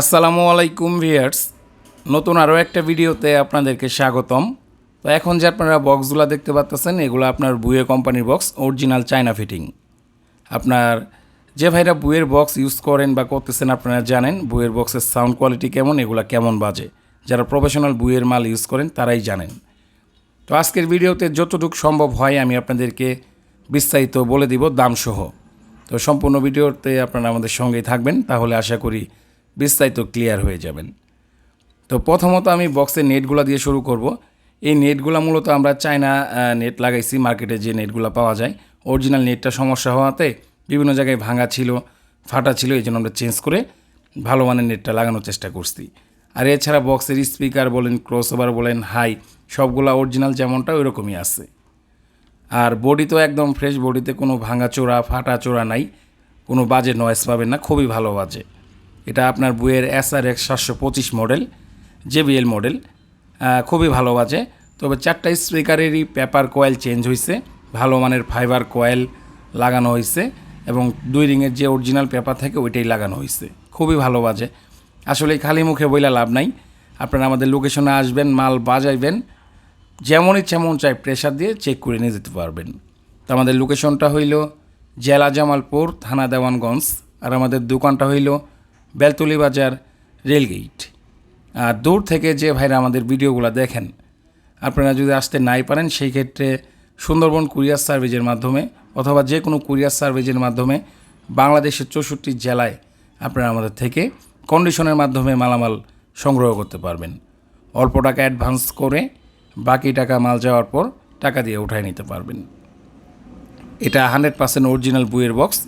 আসসালামু আলাইকুম ভিয়ার্স নতুন আরও একটা ভিডিওতে আপনাদেরকে স্বাগতম। তো এখন যে আপনারা বক্সগুলো দেখতে পাচ্ছেন এগুলো আপনার বুয়ে কোম্পানির বক্স, অরিজিনাল চায়না ফিটিং। আপনার যে ভাইরা বুয়ের বক্স ইউজ করেন বা করতেছেন আপনারা জানেন, বুয়ের বক্সের সাউন্ড কোয়ালিটি কেমন, এগুলো কেমন বাজে। যারা প্রফেশনাল বুয়ের মাল ইউজ করেন, তারাই জানেন। তো আজকের ভিডিওতে যতটুকু সম্ভব হয় আমি আপনাদেরকে বিস্তারিত বলে দিব, দামসহ। তো সম্পূর্ণ ভিডিওতে আপনারা আমাদের সঙ্গেই থাকবেন, তাহলে আশা করি বিস্তারিত ক্লিয়ার হয়ে যাবেন। তো প্রথমত আমি বক্সের নেটগুলো দিয়ে শুরু করব। এই নেটগুলো মূলত আমরা চায়না নেট লাগাইছি, মার্কেটে যে নেটগুলো পাওয়া যায়। অরিজিনাল নেটটা সমস্যা হওয়াতে বিভিন্ন জায়গায় ভাঙা ছিল, ফাটা ছিল, এই জন্য আমরা চেঞ্জ করে ভালো মানের নেটটা লাগানোর চেষ্টা করছি। আর এছাড়া বক্সের স্পিকার বলেন ক্রস ওভার বলেন, হাই, সবগুলো অরিজিনাল যেমনটা ওইরকমই আছে। আর বডি তো একদম ফ্রেশ, বডিতে কোনো ভাঙা চোরা ফাটা চোরা নাই। কোনো বাজে নয়েস পাবেন না, খুবই ভালো বাজে। এটা আপনার বইয়ের এস আর এক্স সাতশো পঁচিশ মডেল জেবিএল মডেল খুবই ভালো বাজে। তবে চারটা স্পিকারেরই পেপার কয়েল চেঞ্জ হয়েছে ভালো মানের ফাইবার কয়েল লাগানো হয়েছে এবং দুই রিংয়ের যে অরিজিনাল পেপার থাকে ওইটাই লাগানো হয়েছে খুবই ভালো বাজে। আসলে খালি মুখে বইলা লাভ নাই। আপনারা আমাদের লোকেশনে আসবেন, মাল বাজাইবেন, যেমন ইচ্ছা মন চাই প্রেশার দিয়ে চেক করে নিয়ে যেতে পারবেন। তো আমাদের লোকেশনটা হইল জেলা জামালপুর, থানা দেওয়ানগঞ্জ। আর আমাদের দোকানটা হইল বেলতলি বাজার রেলগেট। আর দূর থেকে যে ভাইরা আমাদের ভিডিওগুলো দেখেন, আপনারা যদি আসতে নাই পারেন, সেই ক্ষেত্রে সুন্দরবন কুরিয়ার সার্ভিসের মাধ্যমে অথবা যে কোনো কুরিয়ার সার্ভিসের মাধ্যমে বাংলাদেশের চৌষট্টি জেলায় আপনারা আমাদের থেকে কন্ডিশনের মাধ্যমে মালামাল সংগ্রহ করতে পারবেন। অল্প টাকা অ্যাডভান্স করে বাকি টাকা মাল যাওয়ার পর টাকা দিয়ে উঠায় নিতে পারবেন। এটা হান্ড্রেড পার্সেন্ট অরিজিনাল বুয়ের বক্স,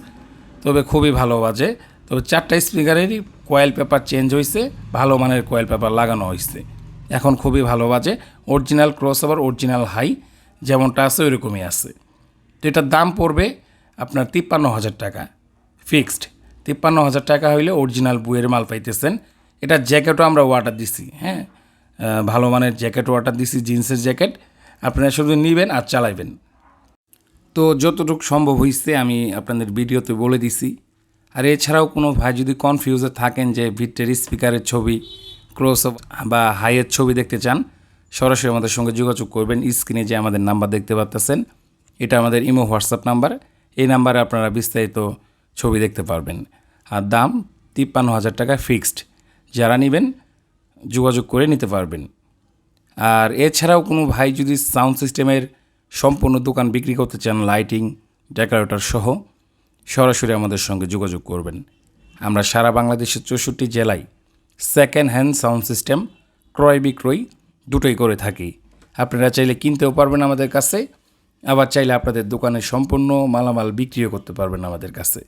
তবে খুবই ভালো বাজে। তবে চারটা স্পিকারেরই কয়েল পেপার চেঞ্জ হয়েছে ভালো মানের কয়েল পেপার লাগানো হয়েছে এখন খুবই ভালো বাজে original cross over original high যেমনটা আছে ওইরকমই আছে। তো এটার দাম পড়বে আপনার তিপ্পান্ন হাজার টাকা ফিক্সড তিপ্পান্ন হাজার টাকা হইলে অরিজিনাল বুয়ের মাল পাইতেছেন। এটা জ্যাকেটও আমরা অর্ডার দিছি হ্যাঁ? ভালো মানের জ্যাকেট অর্ডার দিছি জিন্সের জ্যাকেট আপনারা শুধু নেবেন আর চালাইবেন। তো যতটুকু সম্ভব হয়েছে আমি আপনাদের ভিডিওতে বলে দিছি। আর এছাড়াও কোনো ভাই যদি কনফিউজে থাকেন যে ভিটের স্পিকারের ছবি ক্রস বা হাইয়ের ছবি দেখতে চান, সরাসরি আমাদের সঙ্গে যোগাযোগ করবেন। স্ক্রিনে যে আমাদের নাম্বার দেখতে পাচ্তেছেন এটা আমাদের ইমো হোয়াটসঅ্যাপ নাম্বার এই নাম্বারে আপনারা বিস্তারিত ছবি দেখতে পারবেন। আর দাম তিপ্পান্ন হাজার টাকা ফিক্সড যারা নেবেন, যোগাযোগ করে নিতে পারবেন। আর এছাড়াও কোনো ভাই যদি সাউন্ড সিস্টেমের সম্পূর্ণ দোকান বিক্রি করতে চান লাইটিং ডেকোরেটর সহ সরাসরি আমাদের সঙ্গে যোগাযোগ করবেন। আমরা সারা বাংলাদেশের চৌষট্টি জেলায় সেকেন্ড হ্যান্ড সাউন্ড সিস্টেম ক্রয় বিক্রয় দুটোই করে থাকি। আপনারা চাইলে কিনতেও পারবেন আমাদের কাছে, আবার চাইলে আপনাদের দোকানে সম্পূর্ণ মালামাল বিক্রিও করতে পারবেন আমাদের কাছে।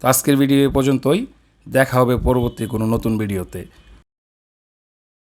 তো আজকের ভিডিও এ পর্যন্তই। দেখা হবে পরবর্তী কোনো নতুন ভিডিওতে।